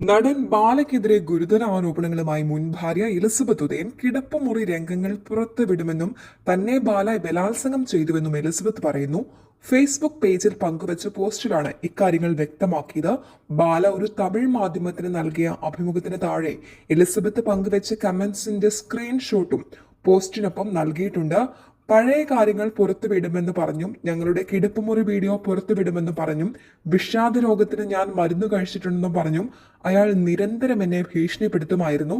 നടൻ ബാലയ്ക്കെതിരെ ഗുരുതര ആരോപണങ്ങളുമായി മുൻ ഭാര്യ എലിസബത്ത് ഉദയൻ കിടപ്പുമുറി രംഗങ്ങൾ പുറത്തുവിടുമെന്നും തന്നെ ബാല ബലാത്സംഗം ചെയ്തുവെന്നും എലിസബത്ത് പറയുന്നു. ഫേസ്ബുക്ക് പേജിൽ പങ്കുവച്ച പോസ്റ്റിലാണ് ഇക്കാര്യങ്ങൾ വ്യക്തമാക്കിയത്. ബാല ഒരു തമിഴ് മാധ്യമത്തിന് നൽകിയ അഭിമുഖത്തിന് താഴെ എലിസബത്ത് പങ്കുവച്ച കമന്റ്സിന്റെ സ്ക്രീൻഷോട്ടും പോസ്റ്റിനൊപ്പം നൽകിയിട്ടുണ്ട്. പഴയ കാര്യങ്ങൾ പുറത്തുവിടുമെന്ന് പറഞ്ഞും ഞങ്ങളുടെ കിടപ്പുമുറി വീഡിയോ പുറത്തുവിടുമെന്ന് പറഞ്ഞും വിഷാദ രോഗത്തിന് ഞാൻ മരുന്ന് കഴിച്ചിട്ടുണ്ടെന്നും പറഞ്ഞും അയാൾ നിരന്തരം എന്നെ ഭീഷണിപ്പെടുത്തുമായിരുന്നു.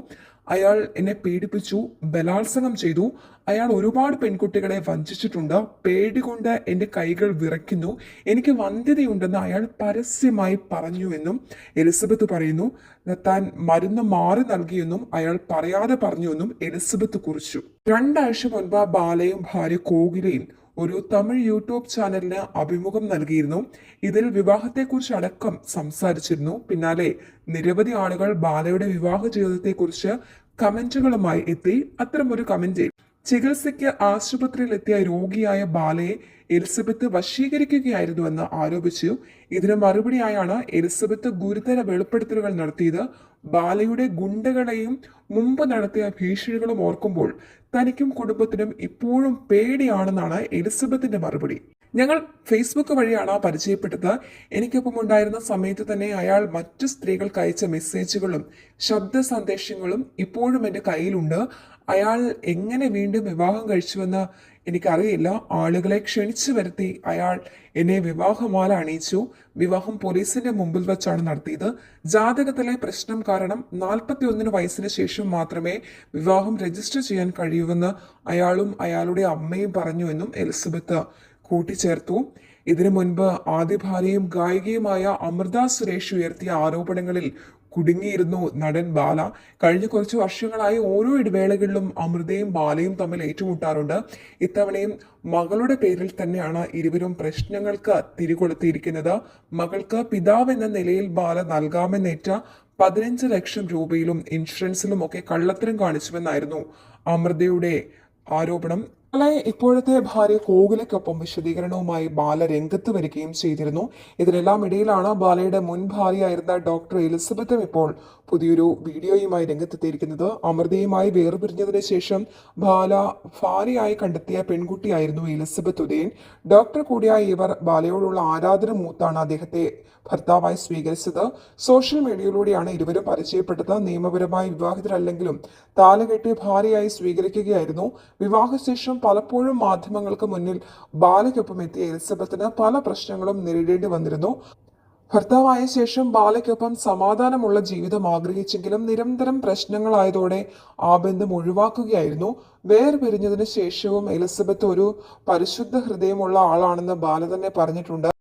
അയാൾ എന്നെ പീഡിപ്പിച്ചു ബലാത്സംഗം ചെയ്തു. അയാൾ ഒരുപാട് പെൺകുട്ടികളെ വഞ്ചിച്ചിട്ടുണ്ട്. പേടി കൊണ്ട് എന്റെ കൈകൾ വിറയ്ക്കുന്നു. എനിക്ക് വന്ധ്യതയുണ്ടെന്ന് അയാൾ പരസ്യമായി പറഞ്ഞു എന്നും എലിസബത്ത് പറയുന്നു. താൻ മരുന്ന് മാറി നൽകിയെന്നും അയാൾ പറയാതെ പറഞ്ഞുവെന്നും എലിസബത്ത് കുറിച്ചു. രണ്ടാഴ്ച മുൻപ് ബാലയും ഭാര്യ കോകിലയും ഒരു തമിഴ് യൂട്യൂബ് ചാനലിന് അഭിമുഖം നൽകിയിരുന്നു. ഇതിൽ വിവാഹത്തെക്കുറിച്ച് അടക്കം സംസാരിച്ചിരുന്നു. പിന്നാലെ നിരവധി ആളുകൾ ബാലയുടെ വിവാഹ ജീവിതത്തെക്കുറിച്ച് കമന്റുകളുമായി എത്തി. അത്തരമൊരു കമന്റിൽ ചികിത്സയ്ക്ക് ആശുപത്രിയിൽ എത്തിയ രോഗിയായ ബാലയെ എലിസബത്ത് വശീകരിക്കുകയായിരുന്നുവെന്ന് ആരോപിച്ചു. ഇതിന് മറുപടിയായാണ് എലിസബത്ത് ഗുരുതര വെളിപ്പെടുത്തലുകൾ നടത്തിയത്. ബാലയുടെ ഗുണ്ടകളെയും മുമ്പ് നടത്തിയ ഭീഷണികളും ഓർക്കുമ്പോൾ തനിക്കും കുടുംബത്തിനും ഇപ്പോഴും പേടിയാണെന്നാണ് എലിസബത്തിന്റെ മറുപടി. ഞങ്ങൾ ഫേസ്ബുക്ക് വഴിയാണ് ആ പരിചയപ്പെട്ടത്. എനിക്കൊപ്പം ഉണ്ടായിരുന്ന സമയത്ത് തന്നെ അയാൾ മറ്റു സ്ത്രീകൾക്ക് അയച്ച മെസ്സേജുകളും ശബ്ദ സന്ദേശങ്ങളും ഇപ്പോഴും എന്റെ കയ്യിലുണ്ട്. അയാൾ എങ്ങനെ വീണ്ടും വിവാഹം കഴിച്ചുവെന്ന് എനിക്കറിയില്ല. ആളുകളെ ക്ഷണിച്ചു വരുത്തി അയാൾ എന്നെ വിവാഹമാല അണിയിച്ചു. വിവാഹം പോലീസിന്റെ മുമ്പിൽ വെച്ചാണ് നടത്തിയത്. ജാതകത്തിലെ പ്രശ്നം കാരണം നാൽപ്പത്തി ഒന്നിന് വയസ്സിന് ശേഷം മാത്രമേ വിവാഹം രജിസ്റ്റർ ചെയ്യാൻ കഴിയൂവെന്ന് അയാളും അയാളുടെ അമ്മയും പറഞ്ഞുവെന്നും എലിസബത്ത് കൂട്ടിച്ചേർത്തു. ഇതിനു മുൻപ് ആദ്യ ഭാര്യയും ഗായികയുമായ അമൃത സുരേഷ് ഉയർത്തിയ ആരോപണങ്ങളിൽ കുടുങ്ങിയിരുന്നു നടൻ ബാല. കഴിഞ്ഞ കുറച്ച് വർഷങ്ങളായി ഓരോ ഇടവേളകളിലും അമൃതയും ബാലയും തമ്മിൽ ഏറ്റുമുട്ടാറുണ്ട്. ഇത്തവണയും മകളുടെ പേരിൽ തന്നെയാണ് ഇരുവരും പ്രശ്നങ്ങൾക്ക് തിരികൊളുത്തിയിരിക്കുന്നത്. മകൾക്ക് പിതാവ് എന്ന നിലയിൽ ബാല നൽകാമെന്നേറ്റ പതിനഞ്ച് ലക്ഷം രൂപയിലും ഇൻഷുറൻസിലും ഒക്കെ കള്ളത്തരം കാണിച്ചുവെന്നായിരുന്നു അമൃതയുടെ ആരോപണം. ബാലയെ ഇപ്പോഴത്തെ ഭാര്യ കോകിലയ്ക്കൊപ്പം വിശദീകരണവുമായി ബാല രംഗത്ത് വരികയും ചെയ്തിരുന്നു. ഇതിനെല്ലാം ഇടയിലാണ് ബാലയുടെ മുൻ ഭാര്യയായിരുന്ന ഡോക്ടർ എലിസബത്തും ഇപ്പോൾ പുതിയൊരു വീഡിയോയുമായി രംഗത്തെത്തിയിരിക്കുന്നത്. അമൃതയുമായി വേർപിരിഞ്ഞതിന് ശേഷം ബാല ഭാര്യയായി കണ്ടെത്തിയ പെൺകുട്ടിയായിരുന്നു എലിസബത്ത് ഉദയൻ. ഡോക്ടർ കൂടിയായ ഇവർ ബാലയോടുള്ള ആരാധന മൂത്താണ് അദ്ദേഹത്തെ ഭർത്താവായി സ്വീകരിച്ചത്. സോഷ്യൽ മീഡിയയിലൂടെയാണ് ഇരുവരും പരിചയപ്പെട്ടത്. നിയമപരമായി വിവാഹിതരല്ലെങ്കിലും താലകെട്ടി ഭാര്യയായി സ്വീകരിക്കുകയായിരുന്നു. വിവാഹശേഷം പലപ്പോഴും മാധ്യമങ്ങൾക്ക് മുന്നിൽ ബാലയ്ക്കൊപ്പം എത്തിയ എലിസബത്തിന് പല പ്രശ്നങ്ങളും നേരിടേണ്ടി വന്നിരുന്നു. ഭർത്താവായ ശേഷം ബാലയ്ക്കൊപ്പം സമാധാനമുള്ള ജീവിതം ആഗ്രഹിച്ചെങ്കിലും നിരന്തരം പ്രശ്നങ്ങളായതോടെ ആ ബന്ധം ഒഴിവാക്കുകയായിരുന്നു. വേർപിരിഞ്ഞതിന് ശേഷവും എലിസബത്ത് ഒരു പരിശുദ്ധ ഹൃദയമുള്ള ആളാണെന്ന് ബാല തന്നെ പറഞ്ഞിട്ടുണ്ട്.